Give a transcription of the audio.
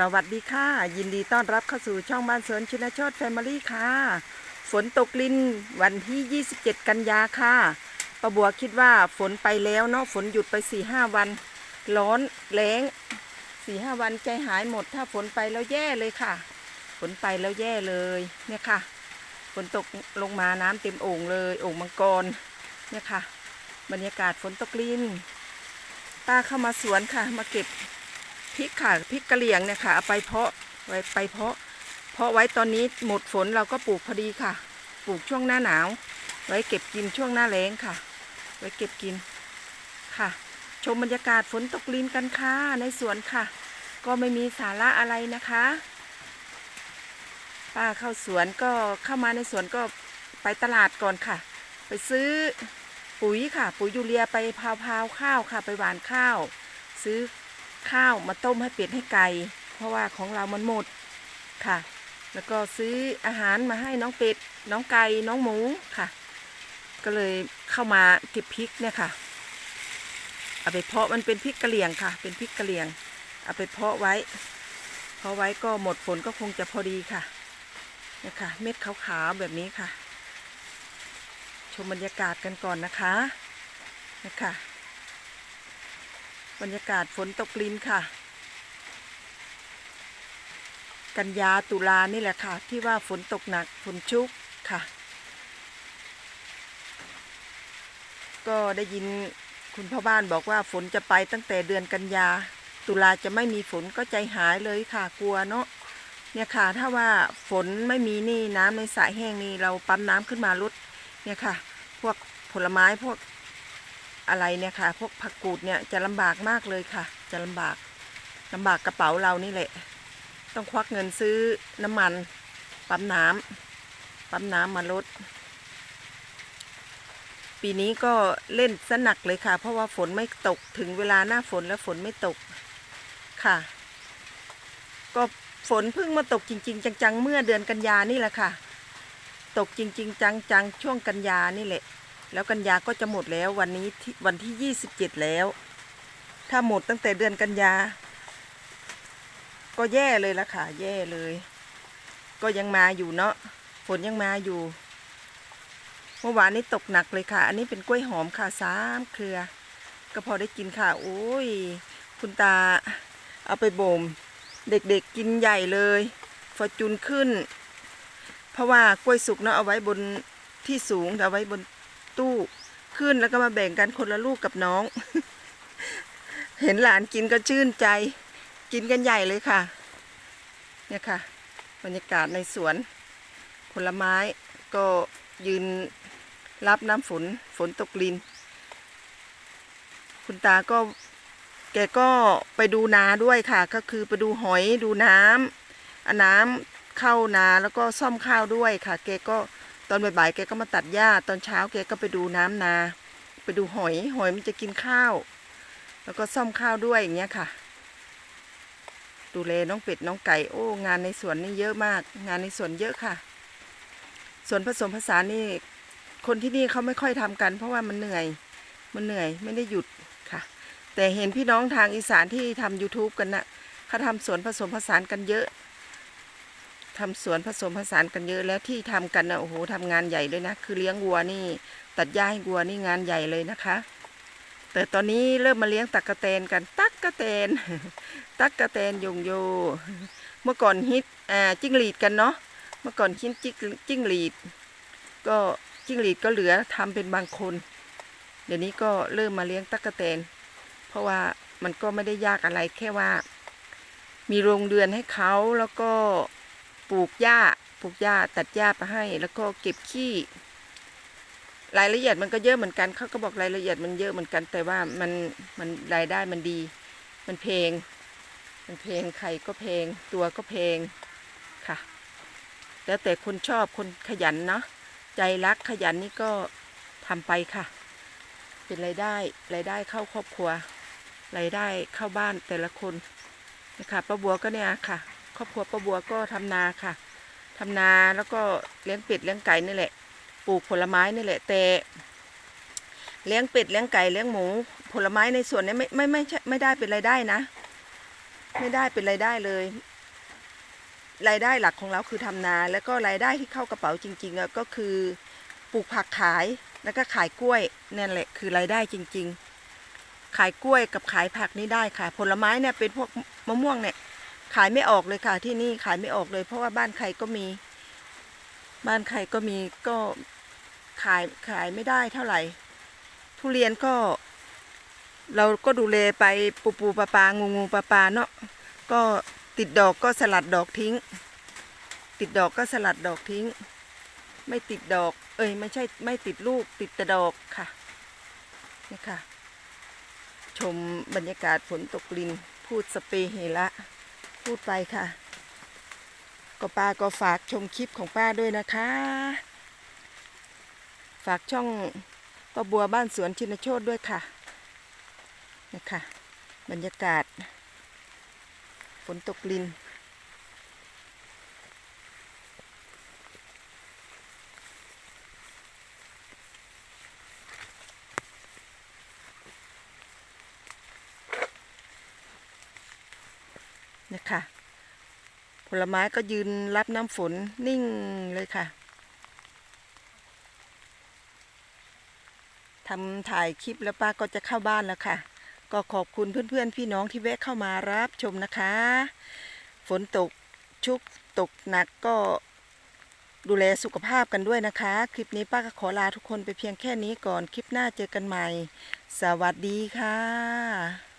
สวัสดีค่ะ ยินดีต้อนรับเข้าสู่ช่องบ้านสวนชินโชตแฟมิลี่ค่ะ ฝนตกลินวันที่ 27 กันยาค่ะป้าบัวคิดว่าฝนไปแล้วเนาะฝนหยุดไป 4-5วัน ร้อนแรง4-5วันใจหายหมด ถ้าฝนไปแล้วแย่เลยค่ะ ฝนไปแล้วแย่เลยเนี่ยค่ะ ฝนตกลงมาน้ำเต็มโอ่งเลยโอ่งมังกรเนี่ยค่ะ บรรยากาศฝนตกลินป้าเข้ามาสวนค่ะ มาเก็บ พริกค่ะพริกกะเหรี่ยงเนี่ยค่ะเอาไปเพาะไว้ไปเพาะ เพาะไว้ตอนนี้หมดฝนเราก็ปลูกพอดีค่ะ ปลูกช่วงหน้าหนาว ไว้เก็บกินช่วงหน้าแล้งค่ะ ไว้เก็บกินค่ะ ชมบรรยากาศฝนตกลินกันค่ะในสวนค่ะ ก็ไม่มีสาระอะไรนะคะป้าเข้าสวนก็เข้ามาในสวนก็ไปตลาดก่อนค่ะ ไปซื้อปุ๋ยค่ะ ปุ๋ยยูเรียไปพาวพาวข้าวค่ะ ไปหวานข้าว ซื้อ ข้าวมาต้มให้เป็ดให้ไก่เพราะว่าของเรามันหมดค่ะ แล้วก็ซื้ออาหารมาให้น้องเป็ด น้องไก่ น้องหมูค่ะ ก็เลยเข้ามาเก็บพริกเนี่ยค่ะ เอาไปเพาะมันเป็นพริกกะเหรี่ยงค่ะ เป็นพริกกะเหรี่ยง เอาไปเพาะไว้ เพาะไว้ก็หมดฝนก็คงจะพอดีค่ะเนี่ยค่ะเม็ดขาวๆแบบนี้ค่ะ ชมบรรยากาศกันก่อนนะคะนะคะ บรรยากาศฝนตกลินค่ะ กันยาตุลานี่แหละค่ะ ที่ว่าฝนตกหนักฝนชุกค่ะ ก็ได้ยินคุณพ่อบ้านบอกว่าฝนจะไปตั้งแต่เดือนกันยา ตุลาจะไม่มีฝนก็ใจหายเลยค่ะกลัวเนาะเนี่ยค่ะถ้าว่าฝนไม่มีนี่น้ำในสายแห้งนี่เราปั๊มน้ำขึ้นมาลดเนี่ยค่ะ พวกผลไม้พวก อะไรเนี่ยค่ะ พวกผักกูดเนี่ยจะลำบากมากเลยค่ะ จะลำบากลำบากกระเป๋าเรานี่แหละ ต้องควักเงินซื้อน้ำมัน ปั๊มน้ำปั๊มน้ำมาลด ปีนี้ก็เล่นสนักเลยค่ะ เพราะว่าฝนไม่ตกถึงเวลาหน้าฝนแล้วฝนไม่ตกค่ะ ก็ฝนเพิ่งมาตกจริง ๆ จัง ๆ เมื่อเดือนกันยานี่แหละค่ะ ตกจริง ๆ จัง ๆ ช่วงกันยานี่แหละ แล้วกันยาก็จะหมดแล้ววันนี้ที่วันที่ยี่สิบเจ็ดแล้ว ถ้าหมดตั้งแต่เดือนกันยา ก็แย่เลยละค่ะ แย่เลย ก็ยังมาอยู่เนาะฝนยังมาอยู่ เมื่อวานนี้ตกหนักเลยค่ะ อันนี้เป็นกล้วยหอมค่ะสามเครือ ก็พอได้กินค่ะ โอ้ย คุณตาเอาไปบ่ม เด็กๆกินใหญ่เลยฟอร์จูนขึ้น เพราะว่ากล้วยสุกเนาะเอาไว้บนที่สูงเอาไว้บน ตู้ขึ้นแล้วก็มาแบ่งกันคนละลูกกับน้อง เห็นหลานกินก็ชื่นใจ กินกันใหญ่เลยค่ะ เนี่ยค่ะ บรรยากาศในสวน ผลไม้ก็ยืนรับน้ำฝนฝนตกลิน คุณตาก็แกก็ไปดูนาด้วยค่ะ ก็คือไปดูหอยดูน้ำอาน้ำเข้านาแล้วก็ซ่อมข้าวด้วยค่ะ แกก็ ตอนบ่ายๆแกก็มาตัดหญ้า ตอนเช้าแกก็ไปดูน้ำนา ไปดูหอย หอยมันจะกินข้าว แล้วก็ซ่อมข้าวด้วยอย่างเงี้ยค่ะ ดูแลน้องเป็ดน้องไก่ โอ้ งานในสวนนี่เยอะมาก งานในสวนเยอะค่ะ ส่วนผสมผสานนี่ คนที่นี่เขาไม่ค่อยทำกัน เพราะว่ามันเหนื่อย มันเหนื่อยไม่ได้หยุดค่ะ แต่เห็นพี่น้องทางอีสานที่ทำ YouTube กันนะเขาทำสวนผสมผสานกันเยอะ ทำสวนผสมผสานกันเยอะแล้วที่ทำกันนะโอ้โหทำงานใหญ่ด้วยนะ คือเลี้ยงวัวนี่ ตัดหญ้าให้วัวนี่งานใหญ่เลยนะคะ แต่ตอนนี้เริ่มมาเลี้ยงตักกะแตนกัน ตักกะแตน ตักกะแตนยงโย เมื่อก่อนฮิตอ่าจิ้งหรีดกันเนาะ เมื่อก่อนฮิตจิ้งจิ้งหรีด ก็จิ้งหรีดก็เหลือทำเป็นบางคน เดี๋ยวนี้ก็เริ่มมาเลี้ยงตักกะแตน เพราะว่ามันก็ไม่ได้ยากอะไรแค่ว่า มีโรงเรือนให้เขาแล้วก็ ปลูกหญ้าปลูกหญ้าตัดหญ้าไปให้ แล้วก็เก็บขี้ รายละเอียดมันก็เยอะเหมือนกันเขาก็บอกรายละเอียดมันเยอะเหมือนกัน แต่ว่ามันมันรายได้มันดี มันเพลง มันเพลงไข่ก็เพลง ตัวก็เพลงค่ะ แล้วแต่คนชอบคนขยันเนาะใจรักขยันนี่ก็ทำไปค่ะ เป็นรายได้รายได้เข้าครอบครัวรายได้เข้าบ้านแต่ละคนนะคะป้าบัวก็เนี่ยค่ะ ครอบครัวป้าบัวก็ทำนาค่ะทำนาแล้วก็เลี้ยงเป็ดเลี้ยงไก่นี่แหละ ปลูกผลไม้นี่แหละแต่เลี้ยงเป็ดเลี้ยงไก่เลี้ยงหมู ผลไม้ในสวนนี้ไม่ไม่ไม่ไม่ได้เป็นรายได้นะ ไม่ได้เป็นรายได้เลย รายได้หลักของเราคือทำนา แล้วก็รายได้ที่เข้ากระเป๋าจริงๆอะก็คือปลูกผักขายแล้วก็ขายกล้วยนั่นแหละคือรายได้จริง ๆ ขายกล้วยกับขายผักนี่ได้ค่ะ ผลไม้เนี่ยเป็นพวกมะม่วงเนี่ย ขายไม่ออกเลยค่ะ ที่นี่ขายไม่ออกเลย เพราะว่าบ้านใครก็มี บ้านใครก็มีก็ขายขายไม่ได้เท่าไหร่ ทุเรียนก็ เราก็ดูแลไปปูปูปลาปลางูงูปลาปลาเนาะก็ติดดอกก็สลัดดอกทิ้ง ติดดอกก็สลัดดอกทิ้ง ไม่ติดดอก เอ้ยไม่ใช่ไม่ติดลูกติดแต่ดอกค่ะนี่ค่ะ ชมบรรยากาศฝนตกลินพูดสเปเฮละ พูดไปค่ะ ก็ป้าก็ฝากชมคลิปของป้าด้วยนะคะ ฝากช่องป้าบัวบ้านสวนชินโชตด้วยค่ะนี่ค่ะบรรยากาศฝนตกลิน นะคะผลไม้ก็ยืนรับน้ำฝนนิ่งเลยค่ะทำถ่ายคลิปแล้วป้าก็จะเข้าบ้านแล้วค่ะ ก็ขอบคุณเพื่อนๆ พี่น้องที่แวะเข้ามารับชมนะคะ ฝนตกชุกตกหนักก็ดูแลสุขภาพกันด้วยนะคะ คลิปนี้ป้าก็ขอลาทุกคนไปเพียงแค่นี้ก่อน คลิปหน้าเจอกันใหม่ สวัสดีค่ะ